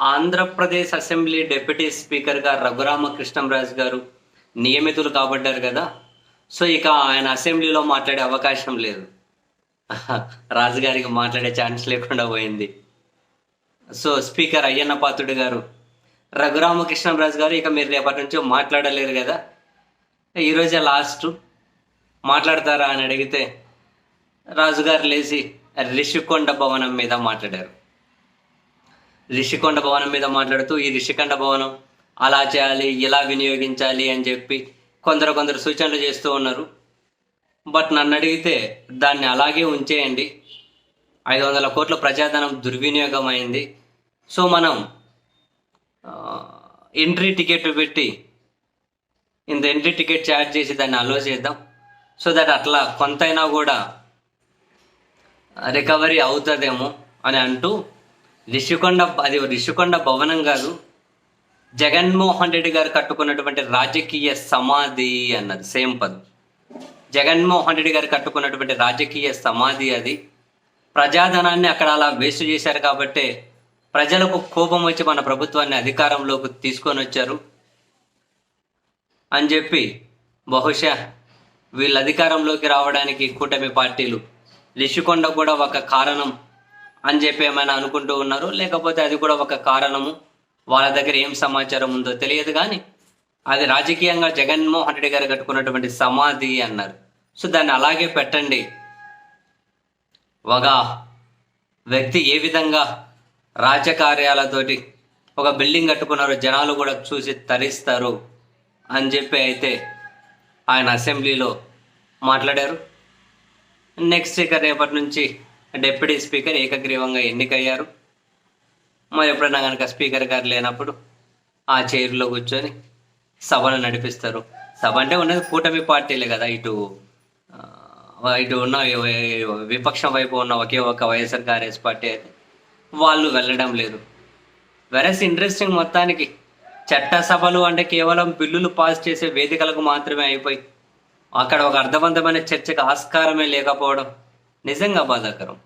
Andhra Pradesh assembly deputy స్పీకర్గా రఘురామకృష్ణంరాజు గారు నియమితులు కాబడ్డారు కదా. సో ఇక ఆయన అసెంబ్లీలో మాట్లాడే అవకాశం లేదు. రాజుగారికి మాట్లాడే ఛాన్స్ లేకుండా పోయింది. సో స్పీకర్ అయ్యన్న పాత్రుడు గారు రఘురామకృష్ణంరాజు గారు ఇక మీరు రేపటి నుంచి మాట్లాడలేరు కదా. ఈరోజే లాస్ట్. మాట్లాడతారా అని అడిగితే రాజుగారు లేచి రిషికొండ భవనం మీద మాట్లాడారు. రిషికొండ భవనం మీద మాట్లాడుతూ ఈ రిషికొండ భవనం అలా చేయాలి ఇలా వినియోగించాలి అని చెప్పి కొందరు కొందరు సూచనలు చేస్తూ ఉన్నారు. బట్ నన్ను అడిగితే దాన్ని అలాగే ఉంచేయండి. ఐదు వందల కోట్ల ప్రజాధనం దుర్వినియోగం అయింది సో మనం ఎంట్రీ టికెట్ పెట్టి ఇంత ఎంట్రీ టికెట్ ఛార్జ్ చేసి దాన్ని అలో చేద్దాం. సో దట్ అట్లా కొంతైనా కూడా రికవరీ అవుతుందేమో అని అంటూ రిషికొండ అది రిషికొండ భవనం కాదు జగన్మోహన్ రెడ్డి గారు కట్టుకున్నటువంటి రాజకీయ సమాధి అన్నది సేమ్ పదం. జగన్మోహన్ రెడ్డి గారు కట్టుకున్నటువంటి రాజకీయ సమాధి అది. ప్రజాధనాన్ని అక్కడ అలా వేస్ట్ చేశారు కాబట్టి ప్రజలకు కోపం వచ్చి మన ప్రభుత్వాన్ని అధికారంలోకి తీసుకొని వచ్చారు. అని చెప్పి బహుశా వీళ్ళ అధికారంలోకి రావడానికి కూటమి పార్టీలు రిషికొండ కూడా ఒక కారణం అని చెప్పి ఏమైనా అనుకుంటూ ఉన్నారు? లేకపోతే అది కూడా ఒక కారణము? వాళ్ళ దగ్గర ఏం సమాచారం ఉందో తెలియదు కానీ అది రాజకీయంగా జగన్మోహన్ రెడ్డి గారు కట్టుకున్నటువంటి సమాధి అన్నారు. సో దాన్ని అలాగే పెట్టండి. ఒక వ్యక్తి ఏ విధంగా రాజకార్యాలతోటి ఒక బిల్డింగ్ కట్టుకున్నారు జనాలు కూడా చూసి తరిస్తారు అని చెప్పి అయితే ఆయన అసెంబ్లీలో మాట్లాడారు. నెక్స్ట్ ఇక రేపటి నుంచి డిప్యూటీ స్పీకర్ ఏకగ్రీవంగా ఎన్నికయ్యారు. మరి ఎప్పుడైనా కనుక స్పీకర్ గారు లేనప్పుడు ఆ చైర్లో కూర్చొని సభను నడిపిస్తారు. సభ అంటే ఉన్నది కూటమి పార్టీలే కదా ఇటు ఇటు ఉన్న విపక్షం వైపు ఉన్న ఒకే ఒక వైఎస్ఆర్ కాంగ్రెస్ పార్టీ అయితే వాళ్ళు వెళ్ళడం లేదు. వెరస్ ఇంట్రెస్టింగ్ మొత్తానికి చట్టసభలు అంటే కేవలం బిల్లులు పాస్ చేసే వేదికలకు మాత్రమే అయిపోయి అక్కడ ఒక అర్థవంతమైన చర్చకు ఆస్కారమే లేకపోవడం నిజంగా బాధాకరం.